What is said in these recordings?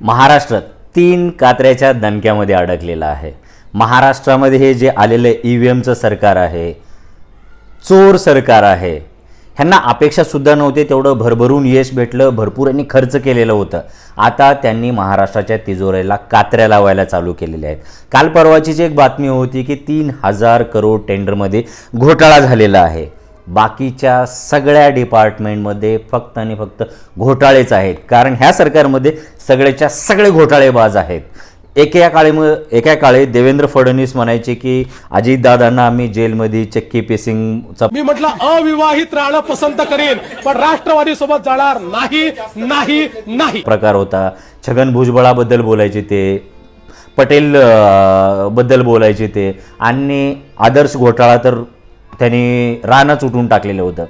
महाराष्ट्र तीन कात्र्याच्या दणक्यामध्ये अडकलेला आहे. महाराष्ट्रामध्ये हे जे आलेलं ई व्ही एमचं सरकार आहे चोर सरकार आहे ह्यांना अपेक्षासुद्धा नव्हते तेवढं भरभरून यश भेटलं भरपूर यांनी खर्च केलेलं होतं. आता त्यांनी महाराष्ट्राच्या तिजोऱ्याला कात्र्या लावायला चालू केलेल्या आहेत. काल परवाचीच एक बातमी होती की तीन हजार करोड टेंडरमध्ये घोटाळा झालेला आहे. बाकीच्या सगळ्या डिपार्टमेंटमध्ये फक्त आणि फक्त घोटाळेच आहेत. कारण ह्या सरकारमध्ये सगळ्याच्या सगळे घोटाळेबाज आहेत. एका काळी एका काळी देवेंद्र फडणवीस म्हणायचे की अजितदादांना आम्ही जेलमध्ये चक्की पेसिंगचा मी म्हटलं अविवाहित राहणं पसंत करेन पण राष्ट्रवादी सोबत जाणार नाही नाही नाही. प्रकार होता. छगन भुजबळाबद्दल बोलायचे ते पटेल बद्दल बोलायचे ते. आणि आदर्श घोटाळा तर त्यांनी रानच उठून टाकलेलं होतं.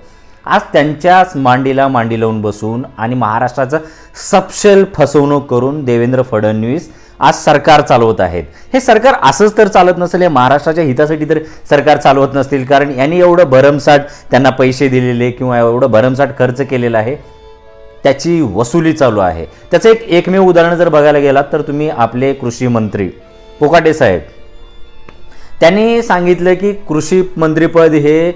आज त्यांच्याच मांडीला मांडी लावून बसून आणि महाराष्ट्राचं सपशेल फसवणूक करून देवेंद्र फडणवीस आज सरकार चालवत आहेत. हे सरकार असंच तर चालत नसेल हे महाराष्ट्राच्या हितासाठी तर सरकार चालवत नसतील कारण यांनी एवढं भरमसाठ त्यांना पैसे दिलेले किंवा एवढं भरमसाठ खर्च केलेला आहे त्याची वसुली चालू आहे. त्याचं एक एकमेव उदाहरण जर बघायला गेलात तर तुम्ही आपले कृषी मंत्री कोकाटे साहेब त्यांनी सांगितलं की कृषी मंत्रीपद हे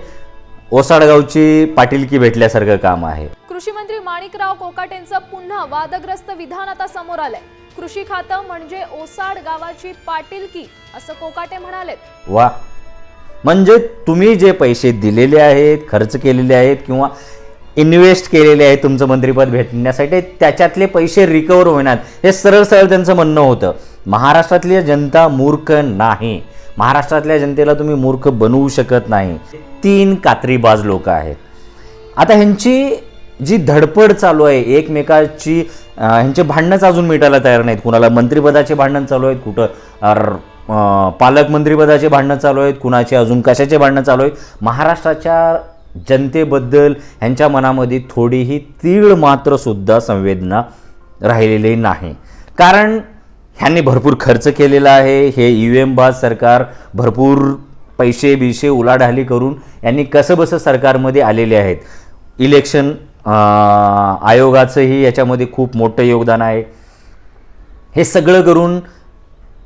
ओसाडगावची पाटीलकी भेटल्यासारखं काम आहे. कृषी मंत्री माणिकराव कोकाटेंचं पुन्हा वादग्रस्त विधान आता समोर आलंय. कृषी खातं म्हणजे ओसाड गावाची पाटीलकी असं कोकाटे म्हणालेत वा. म्हणजे तुम्ही जे पैसे दिलेले आहेत खर्च केलेले आहेत किंवा इन्व्हेस्ट केलेले आहेत तुमचं मंत्रिपद भेटण्यासाठी त्याच्यातले पैसे रिकवर होणार हे सरळ सरळ त्यांचं म्हणणं होतं. महाराष्ट्रातली जनता मूर्ख नाही. महाराष्ट्रातल्या जनतेला तुम्ही मूर्ख बनवू शकत नाही. तीन कात्रीबाज लोक आहेत. आता ह्यांची जी धडपड चालू आहे एकमेकाची ह्यांचे भांडणंच अजून मिटायला तयार नाहीत. कुणाला मंत्रिपदाचे भांडण चालू आहेत कुठं अर- पालकमंत्रीपदाचे भांडणं चालू आहेत कुणाचे अजून कशाचे भांडणं चालू आहेत. महाराष्ट्राच्या जनतेबद्दल ह्यांच्या मनामध्ये थोडीही तीळ मात्र सुद्धा संवेदना राहिलेली नाही. कारण ह्यांनी भरपूर खर्च केलेला आहे. हे यू एम बाज सरकार भरपूर पैसे बिशे उलाढाली करून यांनी कसंबसं सरकारमध्ये आलेले आहेत. इलेक्शन आयोगाचंही याच्यामध्ये खूप मोठं योगदान आहे. हे सगळं करून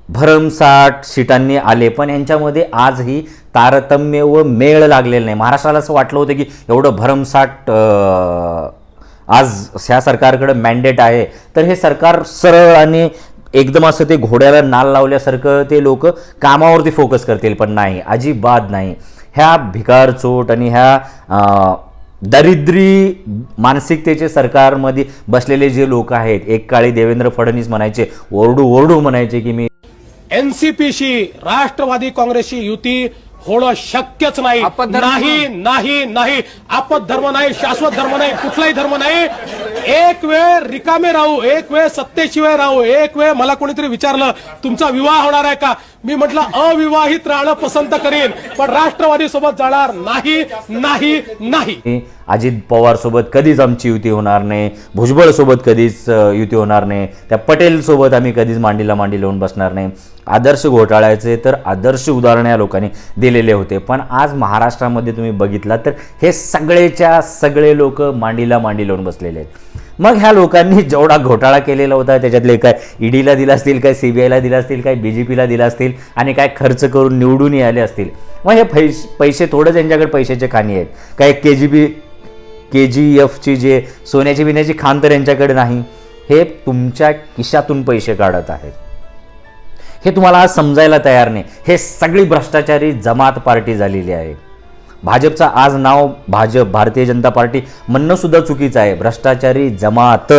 भरमसाठ सीटांनी आले पण यांच्यामध्ये आजही तारतम्य व मेळ लागलेलं नाही. महाराष्ट्राला असं वाटलं होतं की एवढं भरमसाठ आज ह्या सरकारकडं मॅन्डेट आहे. तर हे सरकार सरळ आणि एकदम असं ते घोड्याला नाल लावल्यासारखं ते लोक कामावरती फोकस करतील पण नाही अजिबात नाही. ह्या भिकार चोट आणि ह्या दरिद्री मानसिकतेचे सरकारमध्ये बसलेले जे लोक आहेत एक काळी देवेंद्र फडणवीस म्हणायचे ओरडू ओरडू म्हणायचे की मी एनसीपीशी राष्ट्रवादी काँग्रेसची युती होणं शक्यच नाही. नाही नाही नाही. आपत धर्म नाही शाश्वत धर्म नाही कुठलाही धर्म नाही. एक वेळ रिकामे राहू एक वेळ सत्तेशिवाय राहू एक वेळ मला कोणीतरी विचारलं तुमचा विवाह होणार आहे का? मी म्हटलं अविवाहित राहणं पसंत करेन पण राष्ट्रवादी सोबत जाणार नाही नाही नाही. अजित पवार सोबत कधीच आमची युती होणार नाही भुजबळ सोबत कधीच युती होणार नाही त्या पटेल सोबत आम्ही कधीच मांडीला मांडी लावून बसणार नाही. आदर्श घोटाळ्याचे तर आदर्श उदाहरण या लोकांनी दिलेले होते. पण आज महाराष्ट्रामध्ये तुम्ही बघितला तर हे सगळेच्या सगळे लोक मांडीला मांडी लावून बसलेले आहेत. मग ह्या लोकांनी जेवढा घोटाळा केलेला होता त्याच्यातले काय ईडीला दिला असतील काय सी बी आयला दिला असतील काय बी जे पीला दिला असतील आणि काय खर्च करून निवडूनही आले असतील. मग हे पैसे पैसे थोडंच यांच्याकडे पैशाचे खाणी आहेत. काय के जी बी के जी एफची जे सोन्याची बिन्याची खान तर यांच्याकडे नाही. हे तुमच्या खिशातून पैसे काढत आहेत. हे तुम्हाला आज समजायला तयार नाही. हे सगळी भ्रष्टाचारी जमात पार्टी झालेली आहे. भाजपचं आज नाव भाजप भारतीय जनता पार्टी म्हणणंसुद्धा चुकीचं आहे. भ्रष्टाचारी जमात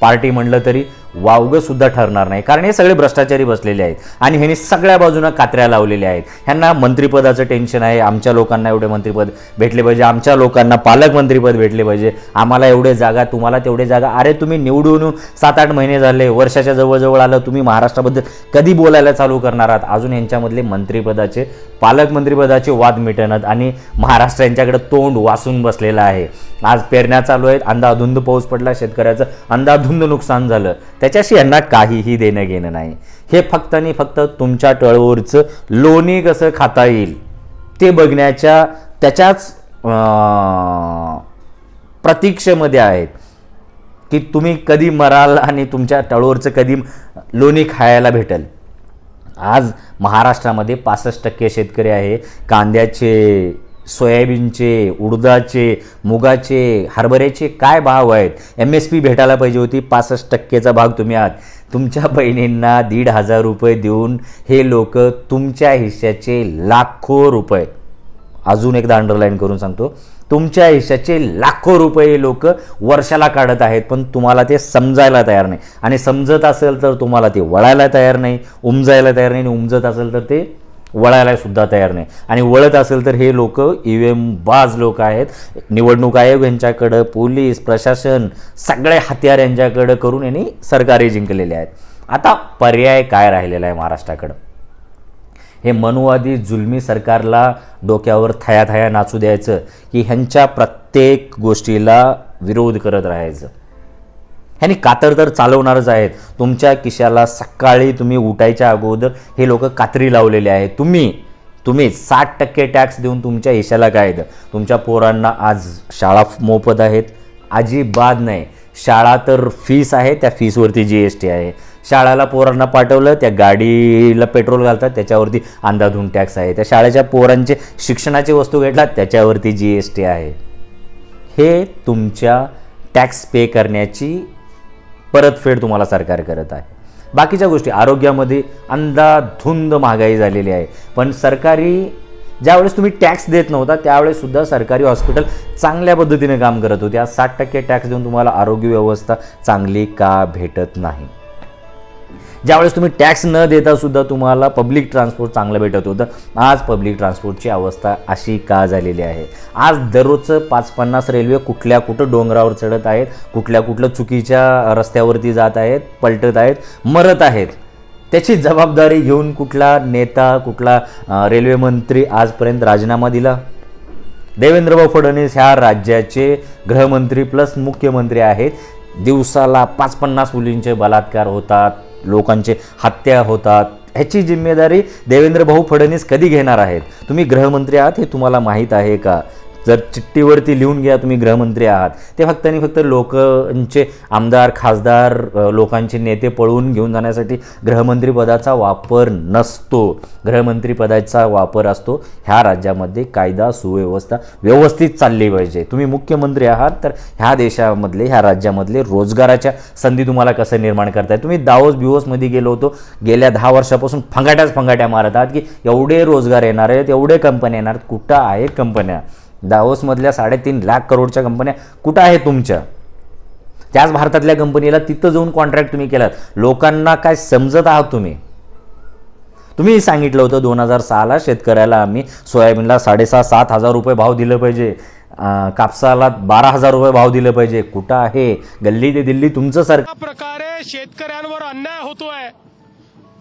पार्टी म्हणलं तरी वावगं सुद्धा ठरणार नाही. कारण हे सगळे भ्रष्टाचारी बसलेले आहेत आणि ह्यांनी सगळ्या बाजूनं कात्र्या लावलेल्या आहेत. ह्यांना मंत्रिपदाचं टेन्शन आहे. आमच्या लोकांना एवढे मंत्रिपद भेटले पाहिजे. आमच्या लोकांना पालकमंत्रीपद भेटले पाहिजे. आम्हाला एवढे जागा तुम्हाला तेवढे जागा. अरे तुम्ही निवडून सात आठ महिने झाले वर्षाच्या जवळजवळ आलं तुम्ही महाराष्ट्राबद्दल कधी बोलायला चालू करणार आहात? अजून यांच्यामधले मंत्रिपदाचे पालकमंत्रीपदाचे वाद मिटणत आणि महाराष्ट्र यांच्याकडे तोंड वासून बसलेलं आहे. आज पेरण्या चालू आहेत अंधाधुंद पाऊस पडला शेतकऱ्याचं अंधाधुंद नुकसान झालं. त्याच्याशी यांना काहीही देणं घेणं नाही. हे फक्त आणि फक्त तुमच्या टळवरचं लोणी कसं खाता येईल ते बघण्याच्या त्याच्याच प्रतीक्षेमध्ये आहेत. की तुम्ही कधी मराल आणि तुमच्या टळोरचं कधी लोणी खायला भेटेल. आज महाराष्ट्रामध्ये पासष्ट टक्के शेतकरी आहे. कांद्याचे सोयाबीनचे उडदाचे मुगाचे हरभऱ्याचे काय भाव आहेत? एम एस पी भेटायला पाहिजे होती. पासष्ट टक्केचा भाग तुम्ही आहात. तुमच्या बहिणींना दीड हजार रुपये देऊन हे लोक तुमच्या हिश्श्याचे लाखो रुपये. अजून एकदा अंडरलाईन करून सांगतो. तुमच्या हिश्श्याचे लाखो रुपये लोक वर्षाला काढत आहेत पण तुम्हाला ते समजायला तयार नाही. आणि समजत असेल तर तुम्हाला ते वळायला तयार नाही उमजायला तयार नाही आणि उमजत असेल तर ते वळायला सुद्धा तयार नाही. आणि वळत असेल तर हे लोक ई व्ही एम बाज लोक आहेत. निवडणूक आयोग यांच्याकडं पोलीस प्रशासन सगळे हत्यार यांच्याकडं करून यांनी सरकारी जिंकलेले आहेत. आता पर्याय काय राहिलेला आहे महाराष्ट्राकडं? हे मनुवादी जुलमी सरकारला डोक्यावर थया थया नाचू द्यायचं की ह्यांच्या प्रत्येक गोष्टीला विरोध करत राहायचं. ह्याने कातर तर चालवणारच आहेत. तुमच्या किशाला सकाळी तुम्ही उठायच्या अगोदर हे लोक कात्री लावलेले आहेत. तुम्ही तुम्ही साठ टक्के टॅक्स देऊन तुमच्या हिशाला काय तुमच्या पोरांना आज शाळा मोफत आहेत. अजिबात नाही. शाळा तर फीस आहे त्या फीसवरती जी एस टी आहे. शाळेला पोरांना पाठवलं त्या गाडीला पेट्रोल घालतात त्याच्यावरती अंदाधून टॅक्स आहे. त्या शाळेच्या पोरांचे शिक्षणाची वस्तू घेतलात त्याच्यावरती जी एस टी आहे. हे तुमच्या टॅक्स पे करण्याची परतफेड तुम्हाला सरकार करत आहे. बाकीच्या गोष्टी आरोग्यामध्ये अंधाधुंद महागाई झालेली आहे. पण सरकारी ज्यावेळेस तुम्ही टॅक्स देत नव्हता त्यावेळेससुद्धा सरकारी हॉस्पिटल चांगल्या पद्धतीने काम करत होते. आज साठ टक्के टॅक्स देऊन तुम्हाला आरोग्य व्यवस्था चांगली का भेटत नाही? ज्यावेळेस तुम्ही टॅक्स न देता सुद्धा तुम्हाला पब्लिक ट्रान्सपोर्ट चांगलं भेटत होतं. आज पब्लिक ट्रान्सपोर्टची अवस्था अशी का झालेली आहे? आज दररोजचं पाच पन्नास रेल्वे कुठल्या कुठं डोंगरावर चढत आहेत कुठल्या कुठल्या चुकीच्या रस्त्यावरती जात आहेत पलटत आहेत मरत आहेत त्याची जबाबदारी घेऊन कुठला नेता कुठला रेल्वेमंत्री रेल्वे मंत्री आजपर्यंत राजीनामा दिला? देवेंद्रभाऊ फडणवीस ह्या राज्याचे गृहमंत्री प्लस मुख्यमंत्री आहेत. दिवसाला पाच पन्नास मुलींचे बलात्कार होतात. लोकांचे हत्या होतात. ह्याची जिम्मेदारी देवेंद्र भाऊ फडणवीस कधी घेणार आहेत? तुम्ही गृहमंत्री आहात हे तुम्हाला माहीत आहे का? जर चिठ्ठीवरती लिहून घ्या तुम्ही गृहमंत्री आहात ते फक्त आणि फक्त लोकांचे आमदार खासदार लोकांचे नेते पळवून घेऊन जाण्यासाठी गृहमंत्रीपदाचा वापर नसतो. गृहमंत्रीपदाचा वापर असतो. ह्या राज्यामध्ये कायदा सुव्यवस्था व्यवस्थित चालली पाहिजे. तुम्ही मुख्यमंत्री आहात तर ह्या देशामधले ह्या राज्यामधले रोजगाराच्या संधी तुम्हाला कसं निर्माण करताय? तुम्ही दावोस बिवोसमध्ये गेलो होतो गेल्या दहा वर्षापासून फंगाट्याच फंगाट्या मारत आहात की एवढे रोजगार येणार आहेत एवढे कंपन्या येणार आहेत कुठं आहेत कंपन्या? दावोसमधल्या साडेतीन लाख करोडच्या कंपन्या कुठं आहेत तुमच्या? त्याच भारतातल्या कंपनीला तिथं जाऊन कॉन्ट्रॅक्ट तुम्ही केलात. लोकांना काय समजत आहात तुम्ही? तुम्ही सांगितलं होतं दोन हजार सहाला शेतकऱ्याला आम्ही सोयाबीनला साडेसहा सात हजार रुपये भाव दिलं पाहिजे. कापसाला बारा हजार रुपये भाव दिलं पाहिजे. कुठं आहे? गल्ली ते दिल्ली तुमचं सरकार प्रकारे शेतकऱ्यांवर अन्याय होतोय.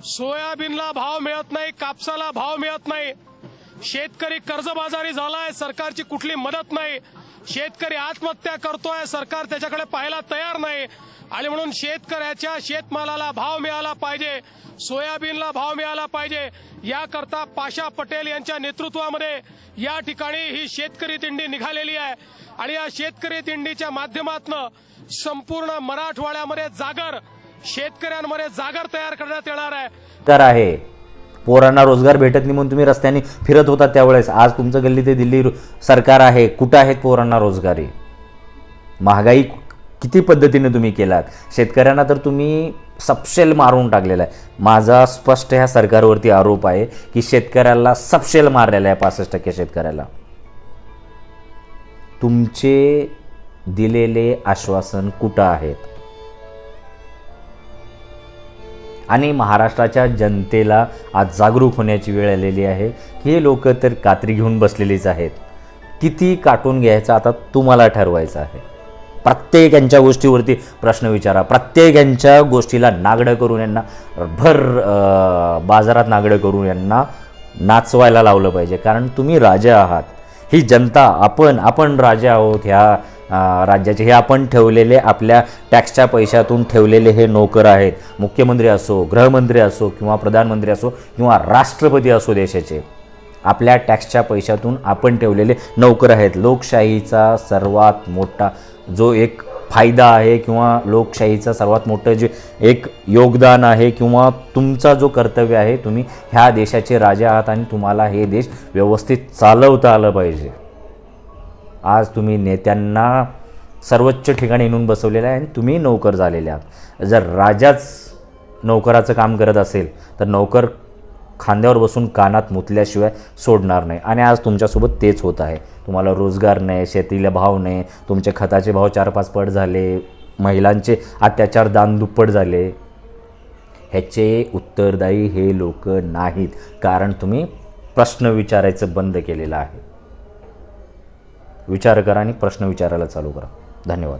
सोयाबीनला भाव मिळत नाही कापसाला भाव मिळत नाही. शेतकरी कर्जबाजारी झालाय सरकारची कुठली मदत नाही. शेतकरी आत्महत्या करतोय सरकार त्याच्याकडे पाहायला तयार नाही. आणि म्हणून शेतकऱ्याच्या शेतमालाला भाव मिळाला पाहिजे सोयाबीनला भाव मिळाला पाहिजे. याकरता पाशा पटेल यांच्या नेतृत्वामध्ये या ठिकाणी ही शेतकरी दिंडी निघालेली आहे. आणि या शेतकरी दिंडीच्या माध्यमातून संपूर्ण मराठवाड्यामध्ये जागर शेतकऱ्यांमध्ये जागर तयार करण्यात येणार आहे. तर आहे. पोरांना रोजगार भेटत नाही म्हणून तुम्ही रस्त्याने फिरत होता त्यावेळेस. आज तुमचं गल्ली ते दिल्ली सरकार आहे. कुठं आहेत पोरांना रोजगारी? महागाई किती पद्धतीने तुम्ही केलात? शेतकऱ्यांना तर तुम्ही सपशेल मारून टाकलेला आहे. माझा स्पष्ट ह्या सरकारवरती आरोप आहे की शेतकऱ्याला सपशेल मारलेला आहे पासष्ट टक्के शेतकऱ्याला. तुमचे दिलेले आश्वासन कुठं आहेत? आणि महाराष्ट्राच्या जनतेला आज जागरूक होण्याची वेळ आलेली आहे. की हे लोक तर कात्री घेऊन बसलेलीच आहेत. किती काटून घ्यायचं आता तुम्हाला ठरवायचं आहे. प्रत्येक यांच्या गोष्टीवरती प्रश्न विचारा. प्रत्येक यांच्या गोष्टीला नागडं करून यांना भर बाजारात नागडं करून यांना नाचवायला लावलं पाहिजे. कारण तुम्ही राजा आहात. ही जनता आपण आपण राजा आहोत ह्या राज्याचे. हे आपण ठेवलेले आपल्या टॅक्सच्या पैशातून ठेवलेले हे नोकर आहेत. मुख्यमंत्री असो गृहमंत्री असो किंवा प्रधानमंत्री असो किंवा राष्ट्रपती असो देशाचे आपल्या टॅक्सच्या पैशातून आपण ठेवलेले नोकर आहेत. लोकशाहीचा सर्वात मोठा जो एक फायदा आहे किंवा लोकशाहीचं सर्वात मोठं जे एक योगदान आहे किंवा तुमचा जो कर्तव्य आहे तुम्ही ह्या देशाचे राजा आहात आणि तुम्हाला हे देश व्यवस्थित चालवता आलं पाहिजे. आज तुम्ही नेत्यांना सर्वोच्च ठिकाणी नेऊन बसवलेलं आहे आणि तुम्ही नोकर झालेले आहात. जर राजाच नोकराचं काम करत असेल तर नोकर खांद्यावर बसून कानात मुतल्याशिवाय सोडणार नाही. आणि आज तुमच्यासोबत तेच होत आहे. तुम्हाला रोजगार नाही शेतीला भाव नाही तुमचे खताचे भाव चार पाच पट झाले महिलांचे अत्याचार दान दुप्पट झाले. ह्याचे उत्तरदायी हे लोक नाहीत. कारण तुम्ही प्रश्न विचारायचं बंद केलेलं आहे. विचार करा आणि प्रश्न विचारायला चालू करा. धन्यवाद.